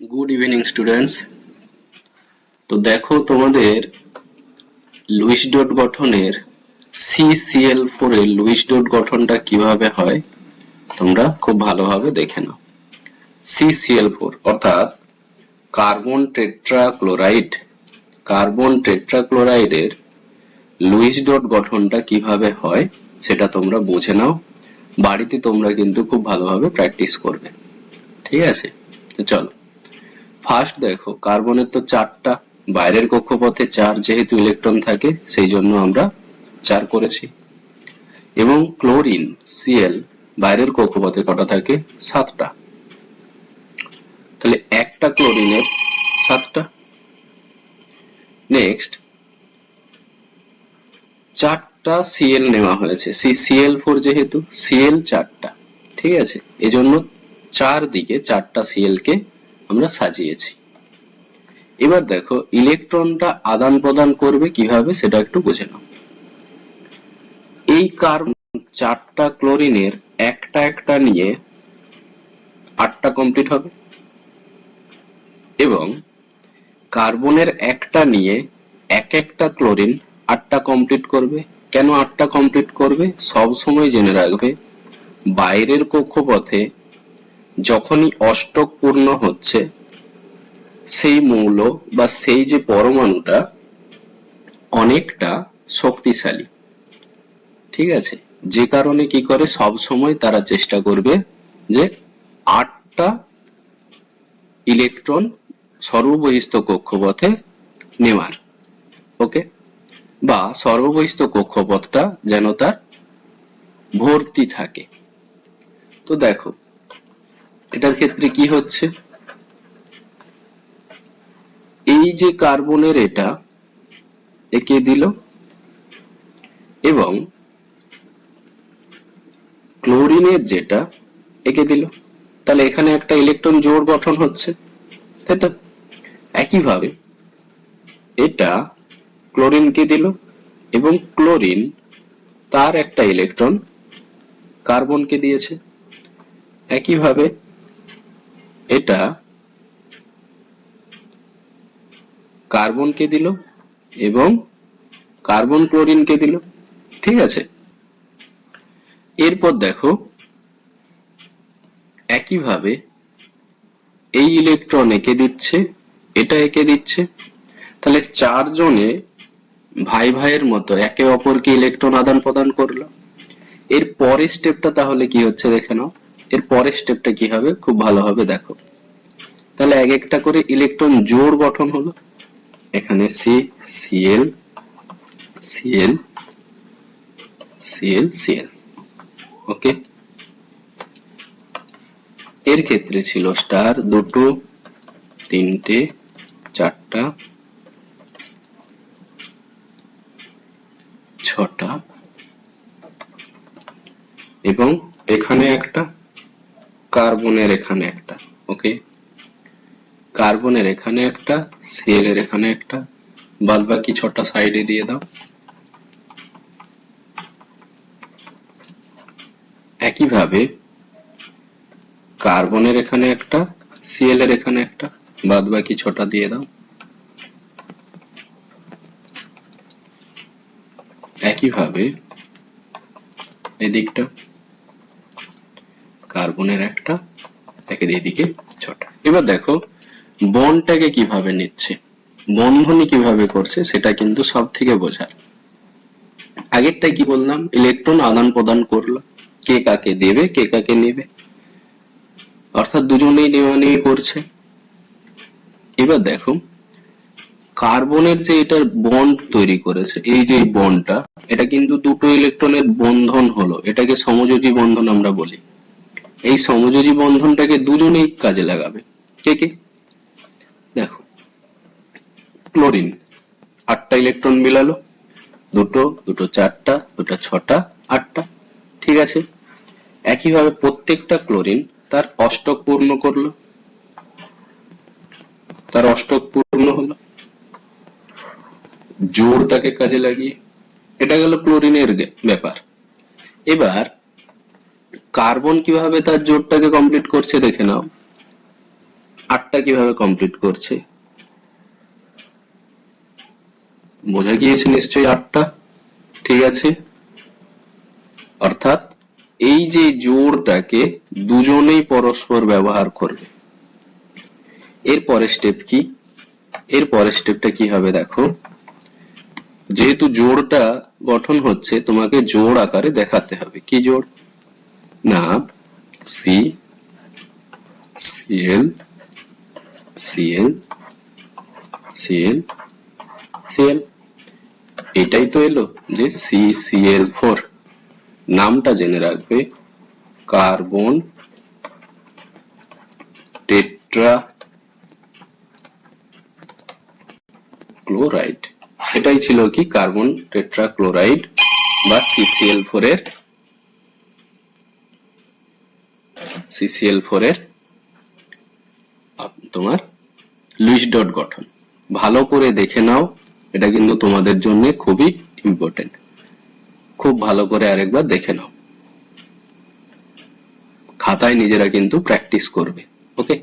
Good evening students তো দেখো তোমাদের লুইস ডট গঠনের সিসিএল ফোর লুইস ডট গঠনটা কীভাবে হয়, তোমরা খুব ভালোভাবে দেখে নাও। সিসিএল ফোর অর্থাৎ কার্বন টেট্রাক্লোরাইড। কার্বন টেট্রাক্লোরাইডের লুইস ডট গঠনটা কীভাবে হয়, সেটা তোমরা বুঝে নাও। বাড়িতে তোমরা কিন্তু খুব ভালোভাবে প্র্যাকটিস করবে। ঠিক আছে? তো চলো। ফার্স্ট দেখো কার্বনের তো চারটা, বাইরের কক্ষপথে চার যেহেতু ইলেকট্রন থাকে, সেই জন্য আমরা চার করেছি। এবং ক্লোরিন সিএল বাইরের কক্ষপথে কটা থাকে? সাতটা। তাহলে একটা ক্লোরিনের সাতটা। নেক্সট চারটা সিএল নেওয়া হয়েছে। সি সিএল ফোর যেহেতু সিএল চারটা। ঠিক আছে? এজন্য চার দিকে চারটা সিএল কে আমরা সাজিয়েছি। এবার দেখো, ইলেকট্রনটা আদান প্রদান করবে কীভাবে সেটা একটু বুঝে নাও। এই কার্বন চারটা ক্লোরিনের একটা একটা নিয়ে আটটা কমপ্লিট হবে। এবং কার্বনের একটা নিয়ে এক একটা ক্লোরিন আটটা কমপ্লিট করবে। কেন আটটা কমপ্লিট করবে? সব সময় জেনে রাখবে, বাইরের কক্ষপথে যখনই অষ্টক পূর্ণ হচ্ছে, সেই মৌল বা সেই যে পরমাণুটা অনেকটা শক্তিশালী। ঠিক আছে? যে কারণে কি করে? সব সময় তারা চেষ্টা করবে যে আটটা ইলেকট্রন সর্ববহিস্থ কক্ষপথে নেওয়ার। ওকে? বা সর্ববহিস্থ কক্ষপথটা যেন তার ভর্তি থাকে। তো দেখো এটার ক্ষেত্রে কি হচ্ছে? এই যে কার্বনের এটা একে দিল? এবং ক্লোরিনের যেটা একে দিল? তাহলে এখানে একটা ইলেকট্রন জোড় গঠন হচ্ছে, তাই তো? একইভাবে এটা ক্লোরিনকে দিল? এবং ক্লোরিন তার একটা ইলেকট্রন কার্বনকে দিয়েছে। একইভাবে এটা কার্বনকে দিল এবং কার্বন ক্লোরিনকে দিল। ঠিক আছে? এরপর দেখো, একইভাবে এই ইলেকট্রন একে দিচ্ছে, এটা একে দিচ্ছে। তাহলে চারজনে ভাই ভাইয়ের মতো একে অপরকে ইলেকট্রন আদান প্রদান করল। এর পরের স্টেপটা তাহলে কি হচ্ছে দেখে নাও। এর পরের স্টেপটা কি হবে? খুব ভালোভাবে দেখো। তাহলে এক একটা করে ইলেকট্রন জোড় গঠন হলো। এখানে C Cl Cl Cl Cl okay এর ক্ষেত্রে ছিল স্টার দুটো, তিনটে, চারটা, ছটা, এবং এখানে একটা কার্বনের এখানে একটা, ওকে? কার্বনের এখানে একটা সিএল এর এখানে একটা বাদ বাকি ছটা সাইডে দিয়ে দাও। একইভাবে কার্বনের এখানে একটা সিএল এর এখানে একটা বাদ বাকি ছটা দিয়ে দাও। একইভাবে এদিকটা কার্বনের একটা, একে এদিকে ছটা। এবার দেখো বন্ডটাকে কীভাবে নিচ্ছে বন্ধনী কীভাবে করছে, সেটা কিন্তু সব থেকে বোঝার। আগেরটা কি বললাম? ইলেকট্রন আদান প্রদান করল। কে কাকে দেবে, কে কাকে নেবে? অর্থাৎ দুজনেই নেওয়া নিয়ে করছে। এবার দেখো, কার্বনের যে এটার বন্ড তৈরি করেছে, এই যে বন্ডটা এটা কিন্তু দুটো ইলেকট্রনের বন্ধন হলো। এটাকে সমযোজী বন্ধন আমরা বলি। এই সমযোজী বন্ধনটাকে দুজনেই কাজে লাগাবে। কে কে? দেখো। ক্লোরিন। আটটা ইলেকট্রন মিলালো। দুটো দুটো চারটা, দুটো ছটা, আটটা। ঠিক আছে? একইভাবে প্রত্যেকটা ক্লোরিন তার অষ্টক পূর্ণ করল। তার অষ্টক পূর্ণ হলো। জোরটাকে কাজে লাগিয়ে। এটা গেল ক্লোরিনের ব্যাপার। এবার কার্বন কীভাবে তার জোরটাকে কমপ্লিট করছে দেখে নাও। আটটা কীভাবে কমপ্লিট করছে? বোঝা গিয়েছে নিশ্চয়ই আটটা? ঠিক আছে? অর্থাৎ এই যে জোড়টাকে দুজনেই পরস্পর ব্যবহার করবে। এর পরের স্টেপ কি? এর পরের স্টেপটা কি হবে দেখো? যেহেতু জোড়টা গঠন হচ্ছে, তোমাকে জোড় আকারে দেখাতে হবে। কি জোড়? না C Cl Cl Cl Cl এটাই তো এলো যে সি সিএল ফোর নামটা জেনে রাখবে কার্বন টেট্রা ক্লোরাইড। এটাই ছিল কি কার্বন টেট্রা ক্লোরাইড বা সিসিএল ফোর এর সিসিএল এর তোমার লুইস ডট গঠন। ভালো করে দেখে নাও, এটা কিন্তু তোমাদের জন্য খুবই ইম্পর্টেন্ট খুব ভালো করে আরেকবার দেখে নাও। খাতায় নিজেরা কিন্তু প্র্যাকটিস করবে ওকে